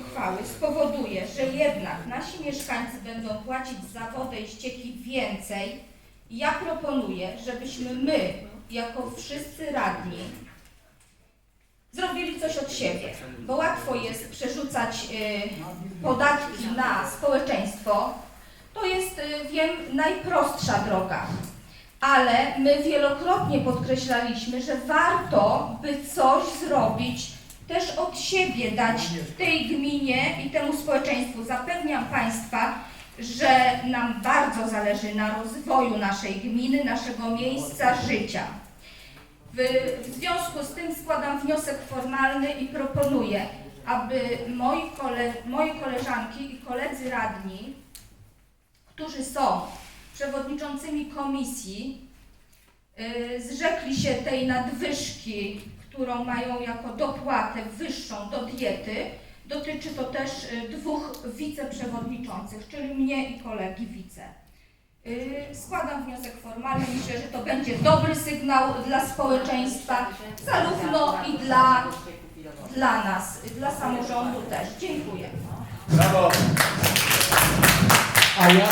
uchwały spowoduje, że jednak nasi mieszkańcy będą płacić za wodę i ścieki więcej, ja proponuję, żebyśmy my, jako wszyscy radni, zrobili coś od siebie, bo łatwo jest przerzucać y, podatki na społeczeństwo. To jest, y, wiem, najprostsza droga, ale my wielokrotnie podkreślaliśmy, że warto by coś zrobić siebie dać tej gminie i temu społeczeństwu. Zapewniam Państwa, że nam bardzo zależy na rozwoju naszej gminy, naszego miejsca życia. W, związku z tym składam wniosek formalny i proponuję, aby moi, kole, moje koleżanki i koledzy radni, którzy są przewodniczącymi komisji, y, zrzekli się tej nadwyżki, którą mają jako dopłatę wyższą do diety. Dotyczy to też y, dwóch wiceprzewodniczących, czyli mnie i kolegi wice. Y, Składam wniosek formalny. Myślę, że to będzie dobry sygnał dla społeczeństwa, zarówno i dla, dla nas, dla samorządu też. Dziękuję. Brawo! A ja